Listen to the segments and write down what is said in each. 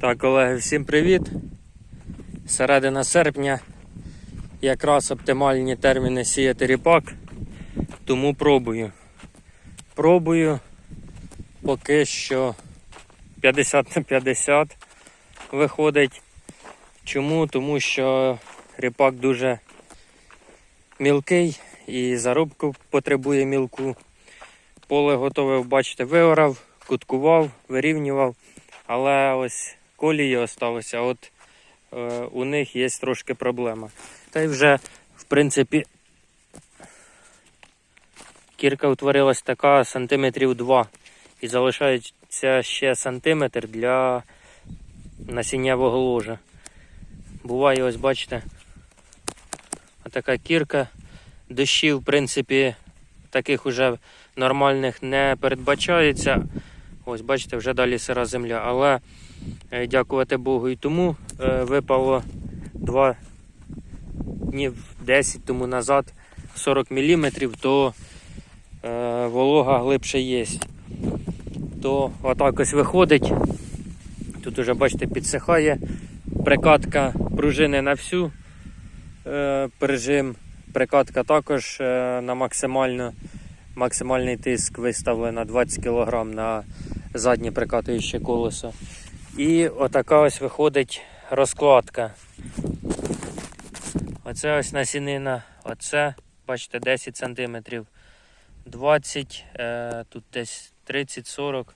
Так, колеги, всім привіт. Середина серпня. Якраз оптимальні терміни сіяти ріпак. Тому пробую. Пробую поки що 50 на 50 виходить. Чому? Тому що ріпак дуже мілкий і заробку потребує мілку. Поле готове, бачите, виорав, куткував, вирівнював. Але ось колії осталося, от е, у них є трошки проблема. Та й вже, в принципі, кірка утворилась така сантиметрів 2 і залишається ще сантиметр для насіннявого ложа. Буває, ось бачите, така кірка. Дощів, в принципі, таких уже нормальних не передбачається. Ось, бачите, вже далі сира земля. Але дякувати Богу і тому е, випало 2 днів 10 тому назад 40 мм, то е, волога глибше є. То отак ось виходить. Тут уже, бачите, підсихає. Прикатка пружини на всю е, прижим. Прикатка також е, на максимально, максимальний тиск виставлена 20 кг на заднє прикатуюче колесо. І отака ось виходить розкладка. Оце ось насінина, оце, бачите, 10 см, 20, е, тут десь 30-40.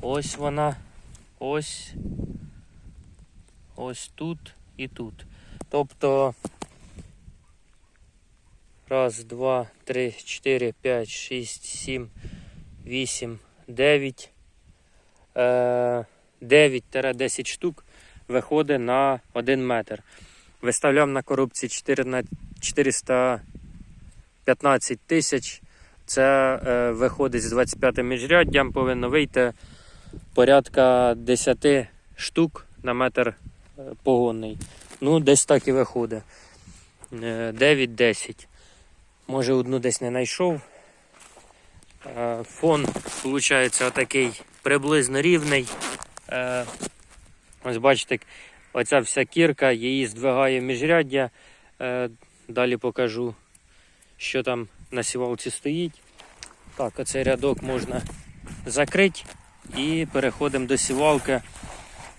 Ось вона, ось, ось тут і тут. Тобто раз, два, три, чотири, п'ять, шість, сім, 8, 9, е, 9-10 штук виходить на 1 метр. Виставляв на коробці 415 тисяч. Це е, виходить з 25 міжряддям, повинно вийти порядка 10 штук на метр е, погонний. Ну, десь так і виходить. Е, 9-10. Може, одну десь не знайшов. Е, Фон виходить отакий приблизно рівний. Е, Ось бачите, оця вся кірка, її здвигає міжряддя. Е, Далі покажу, що там на сівалці стоїть. Так, оцей рядок можна закрити і переходимо до сівалки.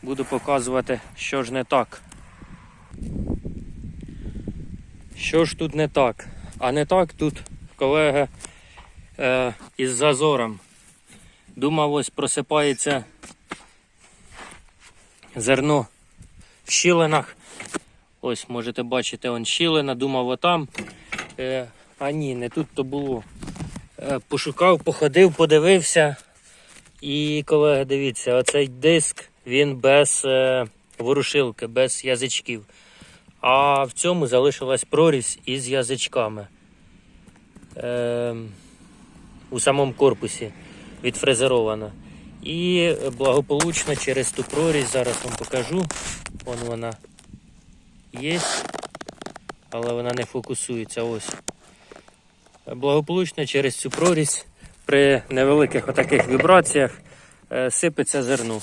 Буду показувати, що ж не так. Що ж тут не так? А не так тут колега е, із зазором. Думав, ось просипається зерно в щілинах. Ось можете бачити, он щілина, думав отам. Е, а ні, не тут то було. Е, пошукав, походив, подивився. І, колеги, дивіться, оцей диск він без е, ворушилки, без язичків. А в цьому залишилась прорізь із язичками. Е, у самому корпусі відфрезерована. І благополучно через ту прорізь, зараз вам покажу. Вон вона є, але вона не фокусується. Ось. Благополучно через цю прорізь при невеликих отаких вібраціях е, сипеться зерно.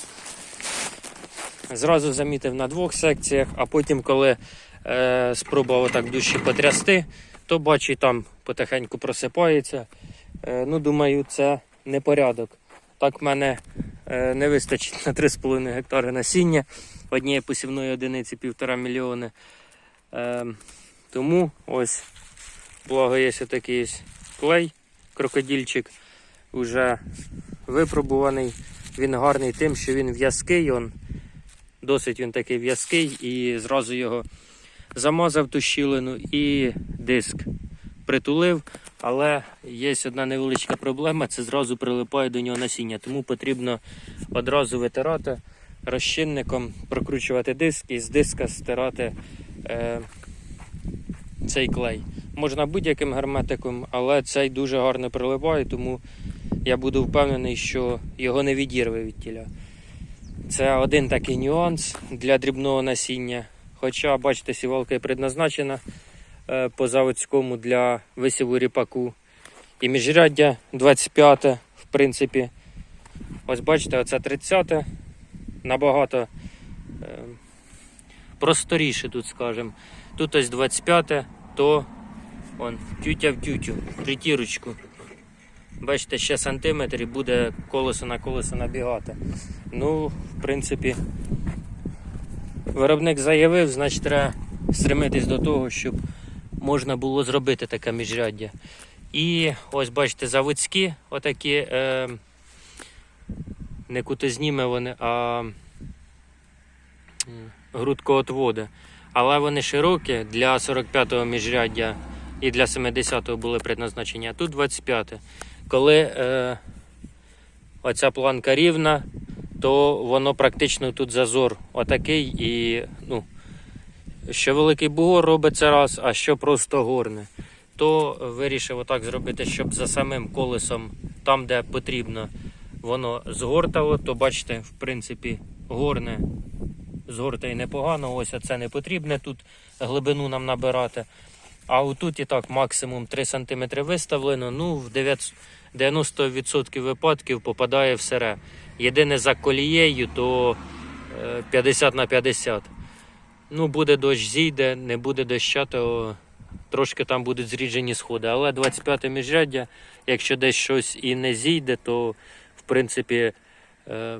Зразу замітив на двох секціях, а потім, коли е, спробував отак дужче потрясти, то бачу, там потихеньку просипається. Е, ну, думаю, це непорядок. Так в мене е, не вистачить на 3,5 гектари насіння однієї посівної одиниці 1,5 мільйони. Е, тому ось, благо є такий клей, крокодильчик, вже випробуваний. Він гарний тим, що він в'язкий, досить він такий в'язкий і зразу його замазав ту щілину і диск притулив. Але є одна невеличка проблема, це зразу прилипає до нього насіння, тому потрібно одразу витирати розчинником, прокручувати диск і з диска стирати е, цей клей. Можна будь-яким герметиком, але цей дуже гарно прилипає, тому я буду впевнений, що його не відірве від тіля. Це один такий нюанс для дрібного насіння. Хоча, бачите, сівалка і предназначена по заводському для висіву ріпаку. І міжряддя 25, в принципі. Ось бачите, оце 30. набагато е, просторіше тут, скажемо. Тут ось 25, то он, тютя в тютю, притірочку. Бачите, ще сантиметр і буде колесо на колесо набігати. Ну, в принципі, виробник заявив, значить треба стремитись до того, щоб можна було зробити таке міжряддя. І ось бачите, заводські отакі е, не кутизніми вони, а грудкоотводи. Але вони широкі для 45-го міжряддя і для 70-го були предназначені, а тут 25. Коли е, оця планка рівна, то воно практично тут зазор отакий і ну, що великий бугор робиться раз, а що просто горне. То вирішив отак зробити, щоб за самим колесом, там де потрібно, воно згортало, то бачите, в принципі, горне згортає непогано. Ось це не потрібне тут глибину нам набирати. А отут і так максимум 3 см виставлено. Ну, в 9 90% випадків попадає в сере. Єдине за колією, то е, 50 на 50. Ну, буде дощ зійде, не буде доща, то трошки там будуть зріджені сходи. Але 25 міжряддя, якщо десь щось і не зійде, то в принципі е,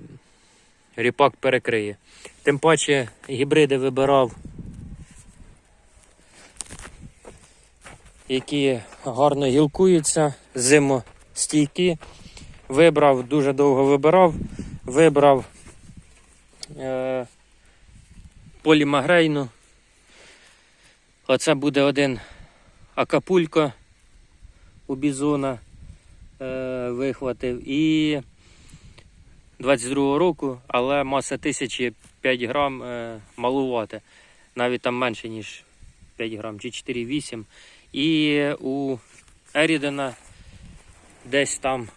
ріпак перекриє. Тим паче гібриди вибирав, які гарно гілкуються, зимостійкі. Вибрав, дуже довго вибирав. Вибрав е, полімагрейну. Оце буде один акапулько у бізона е, вихватив. І 22-го року, але маса тисячі 5 грам е, малувати. Навіть там менше, ніж 5 грам, чи 4,8. І у Ерідена десь там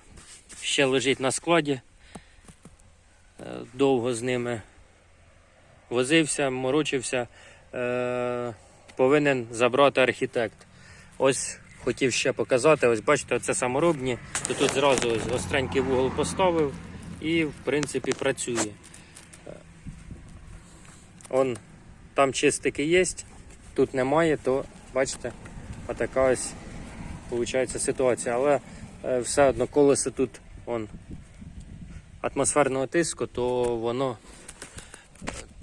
ще лежить на складі. Е, Довго з ними возився, морочився. Е, повинен забрати архітект. Ось хотів ще показати. Ось бачите, це саморобні. То тут зразу ось гостренький вугол поставив і в принципі працює. Е, Он там чистики є, тут немає, то бачите, отака ось виходить ситуація. Але е, все одно колесо тут он, атмосферного тиску, то воно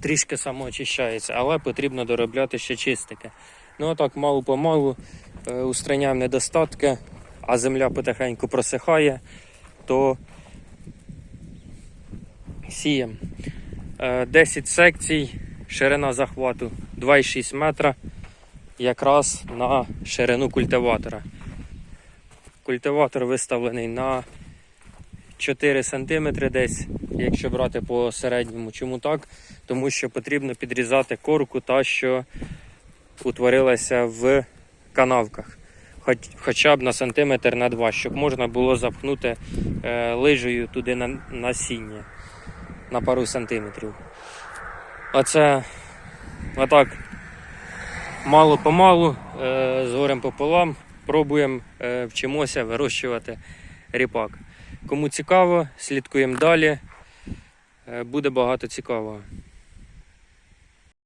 трішки самоочищається, але потрібно доробляти ще чистики. Ну а так мало помалу е, устраняємо недостатки, а земля потихеньку просихає, то сіємо. Е, 10 секцій, ширина захвату 2,6 метра, якраз на ширину культиватора. Культиватор виставлений на 4 см десь, якщо брати по середньому. Чому так? Тому що потрібно підрізати корку та, що утворилася в канавках. Хоч, хоча б на сантиметр на два, щоб можна було запхнути е, лижею туди на насіння на пару сантиметрів. Оце отак мало-помалу, е, з горем пополам, пробуємо, е, вчимося вирощувати ріпак. Кому цікаво, слідкуємо далі. Е, буде багато цікавого.